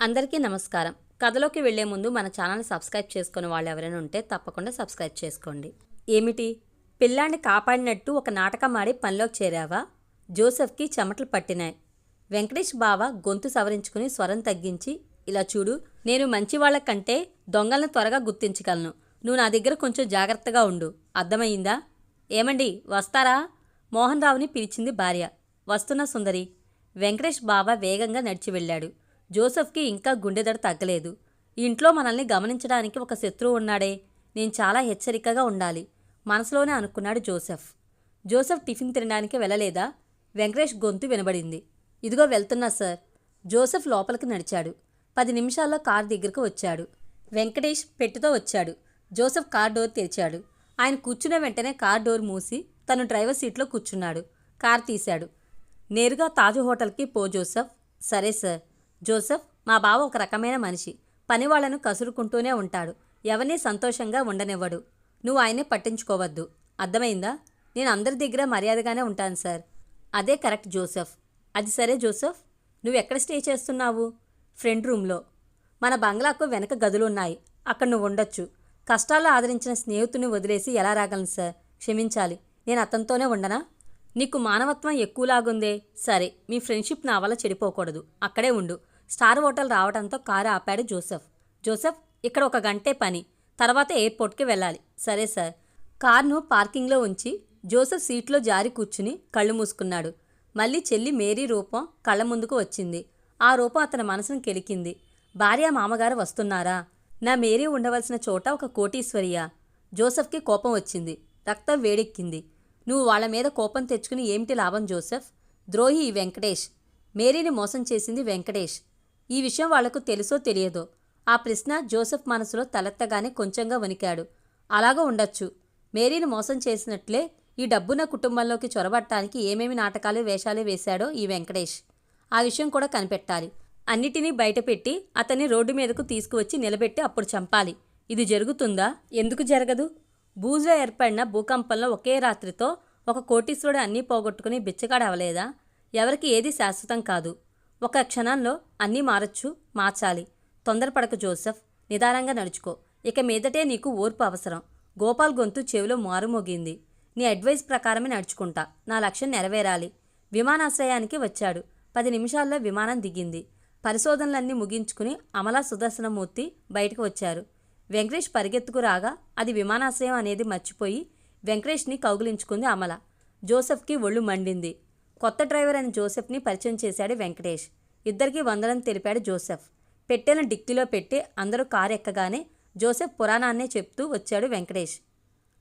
అందరికీ నమస్కారం. కథలోకి వెళ్ళే ముందు మన ఛానల్ని సబ్స్క్రైబ్ చేసుకుని వాళ్ళు ఎవరైనా ఉంటే తప్పకుండా సబ్స్క్రైబ్ చేసుకోండి. ఏమిటి? పిల్లాన్ని కాపాడినట్టు ఒక నాటకం ఆడి పనిలోకి చేరావా? జోసెఫ్కి చెమటలు పట్టినాయి. వెంకటేష్ బావ గొంతు సవరించుకుని స్వరం తగ్గించి ఇలా చూడు నేను మంచి వాళ్ళ కంటే దొంగలను త్వరగా గుర్తించగలను. నువ్వు నా దగ్గర కొంచెం జాగ్రత్తగా ఉండు. అర్థమయ్యిందా? ఏమండి వస్తారా? మోహన్ రావుని పిలిచింది భార్య. వస్తున్న సుందరి. వెంకటేష్ బావ వేగంగా నడిచి వెళ్ళాడు. జోసెఫ్కి ఇంకా గుండెదడ తగ్గలేదు. ఇంట్లో మనల్ని గమనించడానికి ఒక శత్రువు ఉన్నాడే. నేను చాలా హెచ్చరికగా ఉండాలి. మనసులోనే అనుకున్నాడు జోసెఫ్. జోసెఫ్ టిఫిన్ తినడానికి వెళ్ళలేదా? వెంకటేష్ గొంతు వినబడింది. ఇదిగో వెళ్తున్నా సార్. జోసెఫ్ లోపలికి నడిచాడు. పది నిమిషాల్లో కార్ దగ్గరకు వచ్చాడు. వెంకటేష్ పెట్టుతో వచ్చాడు. జోసెఫ్ కార్ డోర్ తెరిచాడు. ఆయన కూర్చున్న వెంటనే కార్ డోర్ మూసి తను డ్రైవర్ సీట్లో కూర్చున్నాడు. కార్ తీశాడు. నేరుగా తాజు హోటల్కి పో జోసెఫ్. సరే సార్. జోసెఫ్ మా బావ ఒక రకమైన మనిషి. పనివాళ్ళను కసురుకుంటూనే ఉంటాడు. ఎవరినీ సంతోషంగా ఉండనివ్వడు. నువ్వు ఆయన్ని పట్టించుకోవద్దు. అర్థమైందా? నేను అందరి దగ్గర మర్యాదగానే ఉంటాను సార్. అదే కరెక్ట్ జోసెఫ్. అది సరే జోసెఫ్. నువ్వు ఎక్కడ స్టే చేస్తున్నావు? ఫ్రెండ్ రూమ్లో. మన బంగ్లాకు వెనక గదులున్నాయి. అక్కడ నువ్వు ఉండొచ్చు. కష్టాల్లో ఆదరించిన స్నేహితుని వదిలేసి ఎలా రాగలను సార్? క్షమించాలి. నేను అతనితోనే ఉండనా? నీకు మానవత్వం ఎక్కువలాగుందే. సరే మీ ఫ్రెండ్షిప్ నా వల్ల చెడిపోకూడదు. అక్కడే ఉండు. స్టార్ హోటల్ రావడంతో కారు ఆపాడు జోసెఫ్. జోసెఫ్ ఇక్కడ ఒక గంటే పని. తర్వాత ఎయిర్పోర్ట్కి వెళ్ళాలి. సరే సార్. కార్ను పార్కింగ్లో ఉంచి జోసెఫ్ సీట్లో జారి కూర్చుని కళ్ళు మూసుకున్నాడు. మళ్ళీ చెల్లి మేరీ రూపం కళ్ళ ముందుకు వచ్చింది. ఆ రూపం అతని మనసును కెలికింది. భార్య మామగారు వస్తున్నారా? నా మేరీ ఉండవలసిన చోట ఒక కోటీశ్వరియా? జోసెఫ్కి కోపం వచ్చింది. రక్తం వేడెక్కింది. నువ్వు వాళ్ళ మీద కోపం తెచ్చుకుని ఏమిటి లాభం జోసెఫ్? ద్రోహి వెంకటేష్. మేరీని మోసం చేసింది వెంకటేష్. ఈ విషయం వాళ్ళకు తెలుసో తెలియదో? ఆ ప్రశ్న జోసెఫ్ మనసులో తలెత్తగానే కొంచెంగా వణికాడు. అలాగూ ఉండొచ్చు. మేరీని మోసం చేసినట్లే ఈ డబ్బున కుటుంబంలోకి చొరబట్టడానికి ఏమేమి నాటకాలు వేషాలు వేశాడో ఈ వెంకటేష్. ఆ విషయం కూడా కనిపెట్టాలి. అన్నిటినీ బయటపెట్టి అతన్ని రోడ్డు మీదకు తీసుకువచ్చి నిలబెట్టి అప్పుడు చంపాలి. ఇది జరుగుతుందా? ఎందుకు జరగదు? బూజులో ఏర్పడిన భూకంపంలో ఒకే రాత్రితో ఒక కోటీశ్వరుడు అన్నీ పోగొట్టుకుని బిచ్చగాడవలేదా? ఎవరికి ఏది శాశ్వతం కాదు. ఒక క్షణంలో అన్నీ మారచ్చు మార్చాలి. తొందరపడకు జోసెఫ్. నిదానంగా నడుచుకో. ఇక మీదటే నీకు ఓర్పు అవసరం. గోపాల్ గొంతు చెవిలో మారుమోగింది. నీ అడ్వైస్ ప్రకారమే నడుచుకుంటా. నా లక్ష్యం నెరవేరాలి. విమానాశ్రయానికి వచ్చాడు. పది నిమిషాల్లో విమానం దిగింది. పరిశోధనలన్నీ ముగించుకుని అమలా సుదర్శనమూర్తి బయటకు వచ్చారు. వెంకటేష్ పరిగెత్తుకు రాగా అది విమానాశ్రయం అనేది మర్చిపోయి వెంకటేష్ని కౌగిలించుకుంది అమల. జోసెఫ్కి ఒళ్ళు మండింది. కొత్త డ్రైవర్ అని జోసెఫ్ని పరిచయం చేశాడు వెంకటేష్. ఇద్దరికీ వందనం తెలిపాడు జోసెఫ్. పెట్టెలను డిక్కీలో పెట్టి అందరూ కారు ఎక్కగానే జోసెఫ్ పురాణాన్నే చెప్తూ వచ్చాడు వెంకటేష్.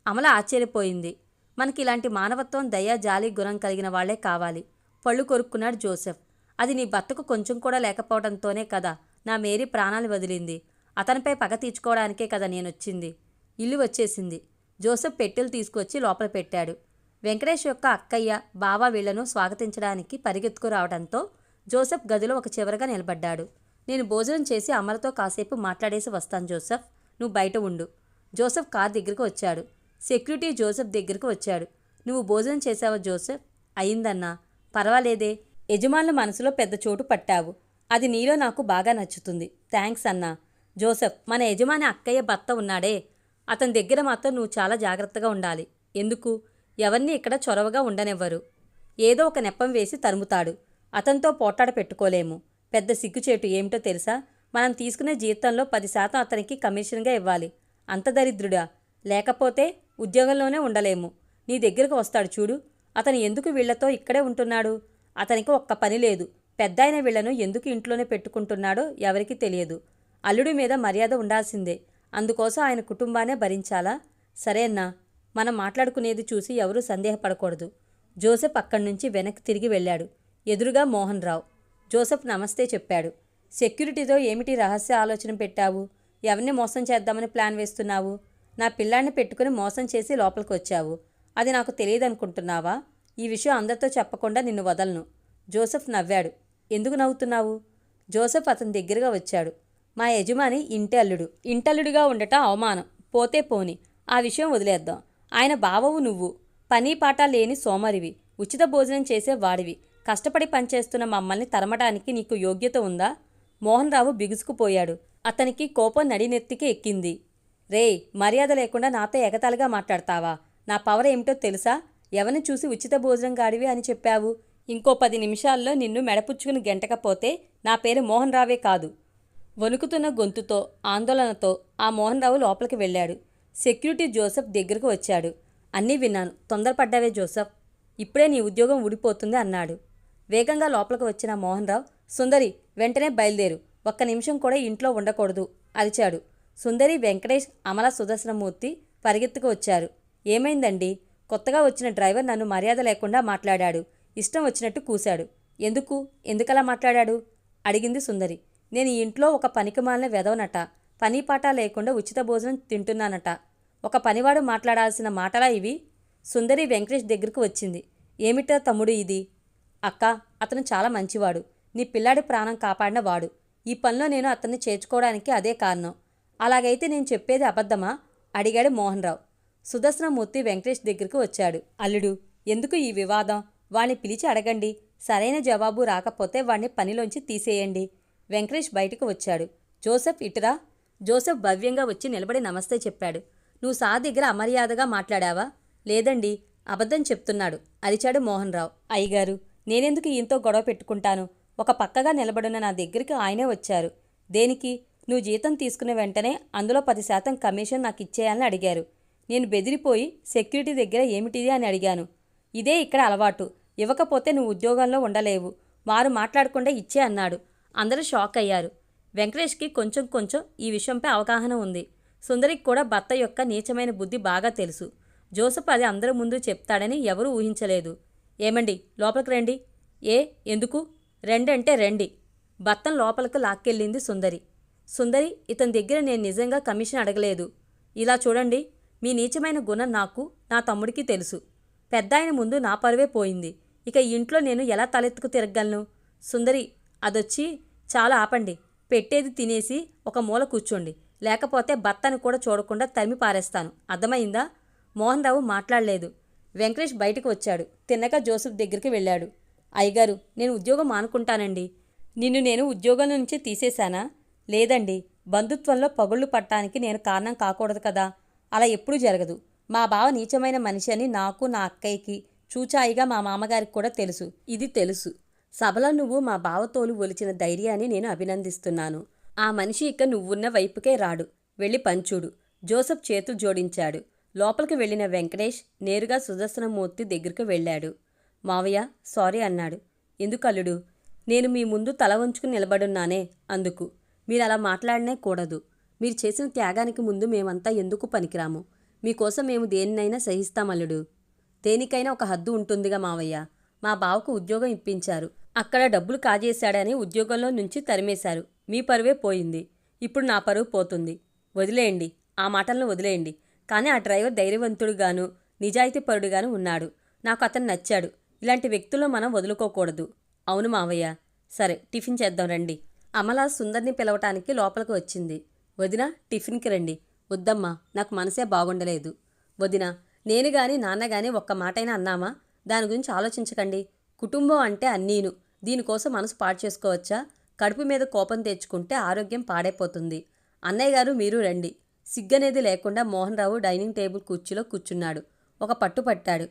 అమల ఆశ్చర్యపోయింది. మనకి ఇలాంటి మానవత్వం దయ జాలి గుణం కలిగిన వాళ్ళే కావాలి. పళ్ళు కొరుక్కున్నాడు జోసెఫ్. అది నీ భర్తకు కొంచెం కూడా లేకపోవడంతోనే కదా నా మేరీ ప్రాణాలు వదిలింది. అతనిపై పగ తీర్చుకోవడానికే కదా నేనొచ్చింది. ఇల్లు వచ్చేసింది. జోసెఫ్ పెట్టెలు తీసుకొచ్చి లోపల పెట్టాడు. వెంకటేష్ యొక్క అక్కయ్య బావ వీళ్ళను స్వాగతించడానికి పరిగెత్తుకు రావడంతో జోసెఫ్ గదిలో ఒక చివరగా నిలబడ్డాడు. నేను భోజనం చేసి అమలతో కాసేపు మాట్లాడేసి వస్తాను జోసెఫ్. నువ్వు బయట ఉండు. జోసెఫ్ కార్ దగ్గరకు వచ్చాడు. సెక్యూరిటీ జోసెఫ్ దగ్గరకు వచ్చాడు. నువ్వు భోజనం చేసావా జోసెఫ్? అయిందన్నా. పర్వాలేదే. యజమానుల మనసులో పెద్ద చోటు పట్టావు. అది నీలో నాకు బాగా నచ్చుతుంది. థ్యాంక్స్ అన్నా. జోసెఫ్ మన యజమాని అక్కయ్య భర్త ఉన్నాడే. అతని దగ్గర మాత్రం నువ్వు చాలా జాగ్రత్తగా ఉండాలి. ఎందుకు? ఎవరిని ఇక్కడ చొరవగా ఉండనివ్వరు. ఏదో ఒక నెప్పం వేసి తరుముతాడు. అతనితో పోటాడ పెట్టుకోలేము. పెద్ద సిగ్గుచేటు ఏమిటో తెలుసా? మనం తీసుకునే జీతంలో పది శాతం అతనికి కమిషన్గా ఇవ్వాలి. అంత దరిద్రుడా. లేకపోతే ఉద్యోగంలోనే ఉండలేము. నీ దగ్గరకు వస్తాడు చూడు. అతను ఎందుకు వీళ్ళతో ఇక్కడే ఉంటున్నాడు? అతనికి ఒక్క పని లేదు. పెద్దాయన వీళ్ళను ఎందుకు ఇంట్లోనే పెట్టుకుంటున్నాడో ఎవరికీ తెలియదు. అల్లుడి మీద మర్యాద ఉండాల్సిందే. అందుకోసం ఆయన కుటుంబాన్నే భరించాలా? సరేనా మనం మాట్లాడుకునేది చూసి ఎవరూ సందేహపడకూడదు. జోసెఫ్ అక్కడి నుంచి వెనక్కి తిరిగి వెళ్ళాడు. ఎదురుగా మోహన్ రావు జోసెఫ్ నమస్తే చెప్పాడు. సెక్యూరిటీతో ఏమిటి రహస్య ఆలోచన పెట్టావు? ఎవరిని మోసం చేద్దామని ప్లాన్ వేస్తున్నావు? నా పిల్లాన్ని పెట్టుకుని మోసం చేసి లోపలికి వచ్చావు అది నాకు తెలియదనుకుంటున్నావా? ఈ విషయం అందరితో చెప్పకుండా నిన్ను వదలను. జోసెఫ్ నవ్వాడు. ఎందుకు నవ్వుతున్నావు? జోసెఫ్ అతని దగ్గరగా వచ్చాడు. మా యజమాని ఇంటి అల్లుడు ఇంటల్లుడిగా ఉండటం అవమానం. పోతే పోని. ఆ విషయం వదిలేద్దాం. ఆయన బావవు నువ్వు. పని పాట లేని సోమరివి. ఉచిత భోజనం చేసే వాడివి. కష్టపడి పనిచేస్తున్న మమ్మల్ని తరమడానికి నీకు యోగ్యత ఉందా? మోహన్ రావు బిగుసుకుపోయాడు. అతనికి కోపం నడినెత్తికి ఎక్కింది. రేయ్ మర్యాద లేకుండా నాతో ఎగతాళిగా మాట్లాడతావా? నా పవర్ ఏమిటో తెలుసా? ఎవరిని చూసి ఉచిత భోజనం గాడివి అని చెప్పావు? ఇంకో పది నిమిషాల్లో నిన్ను మెడపుచ్చుకుని గెంటకపోతే నా పేరు మోహన్ రావే కాదు. వణుకుతున్న గొంతుతో ఆందోళనతో ఆ మోహన్ రావు లోపలికి వెళ్ళాడు. సెక్యూరిటీ జోసెఫ్ దగ్గరకు వచ్చాడు. అన్నీ విన్నాను. తొందరపడ్డావే జోసెఫ్. ఇప్పుడే నీ ఉద్యోగం ఊడిపోతుంది అన్నాడు. వేగంగా లోపలికి వచ్చిన మోహన్ రావు సుందరి వెంటనే బయలుదేరు. ఒక్క నిమిషం కూడా ఇంట్లో ఉండకూడదు అరిచాడు. సుందరి వెంకటేష్ అమల సుదర్శనమూర్తి పరిగెత్తుకు వచ్చారు. ఏమైందండి? కొత్తగా వచ్చిన డ్రైవర్ నన్ను మర్యాద లేకుండా మాట్లాడాడు. ఇష్టం వచ్చినట్టు కూశాడు. ఎందుకు? ఎందుకలా మాట్లాడాడు? అడిగింది సుందరి. నేను ఈ ఇంట్లో ఒక పనికిమాలిన వెదవనట. పని పాట లేకుండా ఉచిత భోజనం తింటున్నానట. ఒక పనివాడు మాట్లాడాల్సిన మాటలా ఇవి. సుందరి వెంకటేష్ దగ్గరకు వచ్చింది. ఏమిటా తమ్ముడు ఇది? అక్క అతను చాలా మంచివాడు. నీ పిల్లాడి ప్రాణం కాపాడిన వాడు. ఈ పనిలో నేను అతన్ని చేర్చుకోవడానికి అదే కారణం. అలాగైతే నేను చెప్పేది అబద్ధమా? అడిగాడు మోహన్ రావు సుదర్శనమూర్తి వెంకటేష్ దగ్గరకు వచ్చాడు. అల్లుడు ఎందుకు ఈ వివాదం? వాణ్ణి పిలిచి అడగండి. సరైన జవాబు రాకపోతే వాణ్ణి పనిలోంచి తీసేయండి. వెంకటేష్ బయటకు వచ్చాడు. జోసెఫ్ ఇటురా? జోసెఫ్ భవ్యంగా వచ్చి నిలబడి నమస్తే చెప్పాడు. నువ్వు సా దగ్గర అమర్యాదగా మాట్లాడావా? లేదండి అబద్ధం చెప్తున్నాడు అరిచాడు మోహన్ రావు అయ్యగారు నేనెందుకు ఈయంతో గొడవ పెట్టుకుంటాను? ఒక పక్కగా నిలబడిన నా దగ్గరికి ఆయనే వచ్చారు. దేనికి? నువ్వు జీతం తీసుకున్న వెంటనే అందులో పది శాతం కమిషన్ నాకు ఇచ్చేయాలని అడిగారు. నేను బెదిరిపోయి సెక్యూరిటీ దగ్గర ఏమిటిది అని అడిగాను. ఇదే ఇక్కడ అలవాటు. ఇవ్వకపోతే నువ్వు ఉద్యోగంలో ఉండలేవు. వారు మాట్లాడకుండా ఇచ్చే అన్నాడు. అందరూ షాక్ అయ్యారు. వెంకటేష్కి కొంచెం కొంచెం ఈ విషయంపై అవగాహన ఉంది. సుందరికి కూడా భర్త యొక్క నీచమైన బుద్ధి బాగా తెలుసు. జోసఫ్ అది అందరి ముందు చెప్తాడని ఎవరూ ఊహించలేదు. ఏమండి? లోపలికి రండి. ఏ? ఎందుకు? రెండంటే రండి. భర్తను లోపలికి లాక్కెళ్ళింది సుందరి. సుందరి ఇతని దగ్గర నేను నిజంగా కమిషన్ అడగలేదు. ఇలా చూడండి. మీ నీచమైన గుణం నాకు నా తమ్ముడికి తెలుసు. పెద్ద ఆయన ముందు నా పరువే పోయింది. ఇక ఇంట్లో నేను ఎలా తలెత్తుకు తిరగలను సుందరి అదొచ్చి చాలా ఆపండి. పెట్టేది తినేసి ఒక మూల కూర్చోండి. లేకపోతే భర్తను కూడా చూడకుండా తరిమి పారేస్తాను. అర్థమైందా? మోహన్ రావు మాట్లాడలేదు. వెంకటేష్ బయటకు వచ్చాడు. తిన్నక జోసెఫ్ దగ్గరికి వెళ్ళాడు. అయ్యగారు నేను ఉద్యోగం మానుకుంటానండి నిన్ను నేను ఉద్యోగం నుంచి తీసేశానా? లేదండి. బంధుత్వంలో పగుళ్ళు పట్టడానికి నేను కారణం కాకూడదు కదా. అలా ఎప్పుడూ జరగదు. మా బావ నీచమైన మనిషి అని నాకు నా అక్కయ్యకి చూచాయిగా మా మామగారికి కూడా తెలుసు. ఇది తెలుసు. సభలో నువ్వు మా బావతోలు ఒలిచిన ధైర్యాన్ని నేను అభినందిస్తున్నాను. ఆ మనిషి ఇక నువ్వున్న వైపుకే రాడు. వెళ్ళి పంచుడు. జోసఫ్ చేతులు జోడించాడు. లోపలికి వెళ్ళిన వెంకటేష్ నేరుగా సుదర్శనమూర్తి దగ్గరకు వెళ్ళాడు. మావయ్య సారీ అన్నాడు. ఎందుకల్లుడు? నేను మీ ముందు తల వంచుకుని నిలబడున్నానే అందుకు. మీరు అలా మాట్లాడనే కూడదు. మీరు చేసిన త్యాగానికి ముందు మేమంతా ఎందుకు పనికిరాము? మీకోసం మేము దేనినైనా సహిస్తాం అల్లుడు దేనికైనా ఒక హద్దు ఉంటుందిగా మావయ్య. మా బావకు ఉద్యోగం ఇప్పించారు. అక్కడ డబ్బులు కాజేశాడని ఉద్యోగంలో నుంచి తరిమేశారు. మీ పరువే పోయింది. ఇప్పుడు నా పరువు పోతుంది. వదిలేయండి. ఆ మాటలను వదిలేయండి. కానీ ఆ డ్రైవర్ ధైర్యవంతుడుగాను నిజాయితీపరుడుగాను ఉన్నాడు. నాకు అతను నచ్చాడు. ఇలాంటి వ్యక్తులను మనం వదులుకోకూడదు. అవును మావయ్య. సరే టిఫిన్ చేద్దాం రండి. అమల సుందర్ని పిలవటానికి లోపలికి వచ్చింది. వదిన టిఫిన్కి రండి. వద్దమ్మా నాకు మనసే బాగుండలేదు. వదిన నేను గాని నాన్న గాని ఒక్క మాటైనా అన్నామా? దాని గురించి ఆలోచించకండి. కుటుంబం అంటే అన్నీను. దీనికోసం మనసు పాడు చేసుకోవచ్చా? కడుపు మీద కోపం తెచ్చుకుంటే ఆరోగ్యం పాడైపోతుంది. అన్నయ్య గారు మీరు రండి. సిగ్గనేది లేకుండా మోహన్ రావు డైనింగ్ టేబుల్ కుర్చీలో కూర్చున్నాడు. ఒక పట్టు పట్టాడు.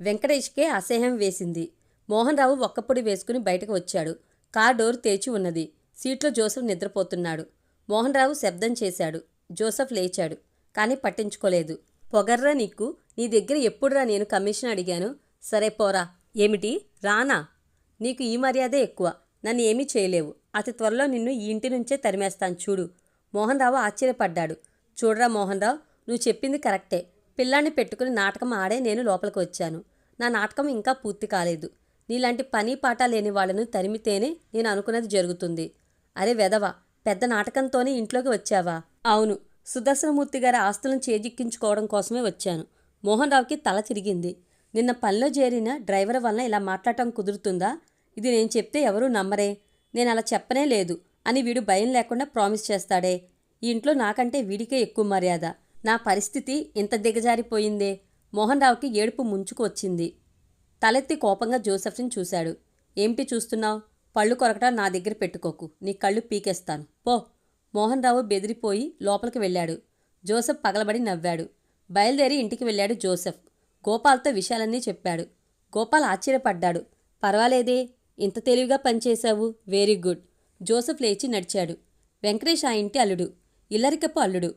వెంకటేష్కే అసహ్యం వేసింది. మోహన్ రావు ఒక్కపొడి వేసుకుని బయటకు వచ్చాడు. కార్ డోర్ తెరిచి ఉన్నది. సీట్లో జోసెఫ్ నిద్రపోతున్నాడు. మోహన్ రావు శబ్దం చేశాడు. జోసెఫ్ లేచాడు. కానీ పట్టించుకోలేదు. పొగర్రా నీకు? నీ దగ్గర ఎప్పుడురా నేను కమిషన్ అడిగాను? సరే పోరా. ఏమిటి? రానా? నీకు ఈ మర్యాదే ఎక్కువ. నన్ను ఏమీ చేయలేవు. అతి త్వరలో నిన్ను ఈ ఇంటి నుంచే తరిమేస్తాను చూడు. మోహన్ రావు ఆశ్చర్యపడ్డాడు. చూడరా మోహన్ రావు నువ్వు చెప్పింది కరెక్టే. పిల్లాన్ని పెట్టుకుని నాటకం ఆడే నేను లోపలికి వచ్చాను. నా నాటకం ఇంకా పూర్తి కాలేదు. నీలాంటి పని పాట లేని వాళ్ళను తరిమితేనే నేను అనుకున్నది జరుగుతుంది. అరే వెదవా పెద్ద నాటకంతోనే ఇంట్లోకి వచ్చావా? అవును. సుదర్శనమూర్తి గారి ఆస్తులను చేజిక్కించుకోవడం కోసమే వచ్చాను. మోహన్ రావుకి తల తిరిగింది. నిన్న పనిలో చేరిన డ్రైవర్ వలన ఇలా మాట్లాడటం కుదురుతుందా? ఇది నేను చెప్తే ఎవరూ నమ్మరే. నేను అలా చెప్పనే లేదు అని వీడు భయం లేకుండా ప్రామిస్ చేస్తాడే. ఈ ఇంట్లో నాకంటే వీడికే ఎక్కువ మర్యాద. నా పరిస్థితి ఇంత దిగజారిపోయిందే. మోహన్ రావుకి ఏడుపు ముంచుకు వచ్చింది. తలెత్తి కోపంగా జోసెఫ్ని చూశాడు. ఏమిటి చూస్తున్నావు? పళ్ళు కొరకటం నా దగ్గర పెట్టుకోకు. నీ కళ్ళు పీకేస్తాను. పో. మోహన్ రావు బెదిరిపోయి లోపలికి వెళ్ళాడు. జోసెఫ్ పగలబడి నవ్వాడు. బయలుదేరి ఇంటికి వెళ్ళాడు జోసెఫ్. గోపాల్తో విషయాలన్నీ చెప్పాడు. గోపాల్ ఆశ్చర్యపడ్డాడు. పర్వాలేదే ఇంత తెలివిగా పనిచేశావు. Very good. జోసెఫ్ లేచి నడిచాడు. వెంకటేష్ ఆ ఇంటి అల్లుడు. ఇల్లరికపు అల్లుడు.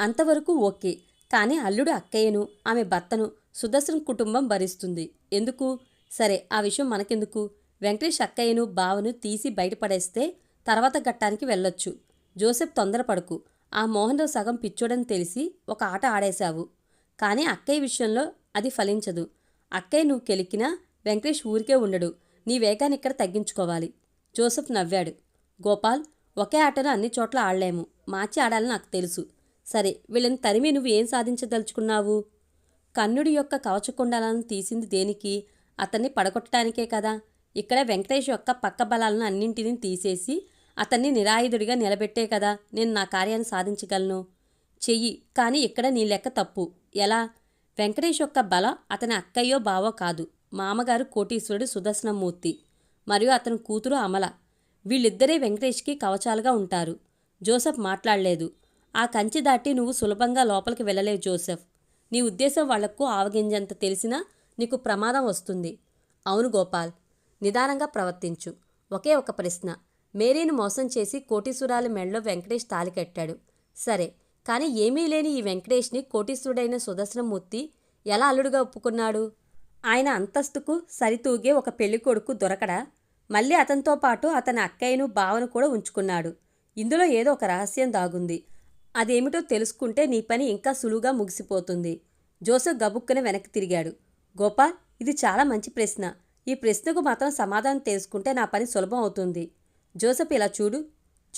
అంతవరకు ఓకే. కానీ అల్లుడు అక్కయ్యను ఆమె భర్తను సుదర్శన్ కుటుంబం భరిస్తుంది. ఎందుకు? సరే ఆ విషయం మనకెందుకు? వెంకటేష్ అక్కయ్యను బావను తీసి బయటపడేస్తే తర్వాత ఘట్టానికి వెళ్ళొచ్చు. జోసెఫ్ తొందరపడకు. ఆ మోహన్రావు సగం పిచ్చోడని తెలిసి ఒక ఆట ఆడేశావు. కానీ అక్కయ్య విషయంలో అది ఫలించదు. అక్కయ్య నువ్వు కెలికినా వెంకటేష్ ఊరికే ఉండడు. నీ వేగాన్ని ఇక్కడ తగ్గించుకోవాలి. జోసెఫ్ నవ్వాడు. గోపాల్ ఒకే ఆటను అన్ని చోట్ల ఆడలేము. మార్చి ఆడాలని నాకు తెలుసు. సరే వీళ్ళని తరిమి నువ్వు ఏం సాధించదలుచుకున్నావు? కన్నుడి యొక్క కవచకుండాలను తీసింది దేనికి? అతన్ని పడగొట్టడానికే కదా. ఇక్కడ వెంకటేష్ యొక్క పక్క బలాలను అన్నింటినీ తీసేసి అతన్ని నిరాయుధుడిగా నిలబెట్టే కదా. నేను నా కార్యాన్ని సాధించగలను. చెయ్యి కానీ ఇక్కడ నీ లెక్క తప్పు. ఎలా? వెంకటేష్ యొక్క బల అతని అక్కయ్యో బావో కాదు. మామగారు కోటీశ్వరుడు సుదర్శనమూర్తి మరియు అతని కూతురు అమల. వీళ్ళిద్దరే వెంకటేష్కి కవచాలుగా ఉంటారు. జోసెఫ్ మాట్లాడలేదు. ఆ కంచి దాటి నువ్వు సులభంగా లోపలికి వెళ్ళలేవు జోసెఫ్. నీ ఉద్దేశం వాళ్ళకు ఆవగింజంత తెలిసినా నీకు ప్రమాదం వస్తుంది. అవును గోపాల్ నిదానంగా ప్రవర్తించు. ఒకే ఒక ప్రశ్న. మేరీని మోసం చేసి కోటీశ్వరాల మెడలో వెంకటేష్ తాలి కట్టాడు. సరే కానీ ఏమీ లేని ఈ వెంకటేష్ని కోటీశ్వరుడైన సుదర్శనమూర్తి ఎలా అల్లుడుగా ఒప్పుకున్నాడు? ఆయన అంతస్తుకు సరితూగే ఒక పెళ్ళి కొడుకు దొరకడా? మళ్ళీ అతనితో పాటు అతని అక్కయ్యను భావన కూడా ఉంచుకున్నాడు. ఇందులో ఏదో ఒక రహస్యం దాగుంది. అదేమిటో తెలుసుకుంటే నీ పని ఇంకా సులువుగా ముగిసిపోతుంది. జోసెఫ్ గబుక్కున వెనక్కి తిరిగాడు. గోపాల్ ఇది చాలా మంచి ప్రశ్న. ఈ ప్రశ్నకు మాత్రం సమాధానం తెలుసుకుంటే నా పని సులభం అవుతుంది. జోసెఫ్ ఇలా చూడు.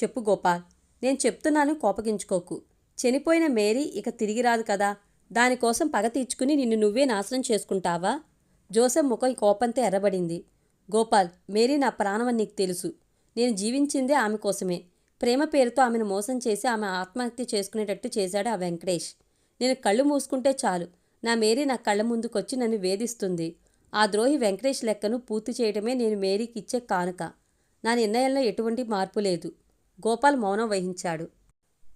చెప్పు గోపాల్. నేను చెప్తున్నాను కోపగించుకోకు. చనిపోయిన మేరీ ఇక తిరిగి రాదు కదా. దానికోసం పగ తీర్చుకుని నిన్ను నువ్వే నాశనం చేసుకుంటావా? జోసెఫ్ ముఖం కోపంతో ఎర్రబడింది. గోపాల్ మేరీ నా ప్రాణమని నీకు తెలుసు. నేను జీవించిందే ఆమె కోసమే. ప్రేమ పేరుతో ఆమెను మోసం చేసి ఆమె ఆత్మహత్య చేసుకునేటట్టు చేశాడు ఆ వెంకటేష్. నేను కళ్ళు మూసుకుంటే చాలు. నా మేరీ నా కళ్ళ ముందుకొచ్చి నన్ను వేధిస్తుంది. ఆ ద్రోహి వెంకటేష్ లెక్కను పూర్తి చేయడమే నేను మేరీకి ఇచ్చే కానుక. నా నిర్ణయంలో ఎటువంటి మార్పు లేదు. గోపాల్ మౌనం వహించాడు.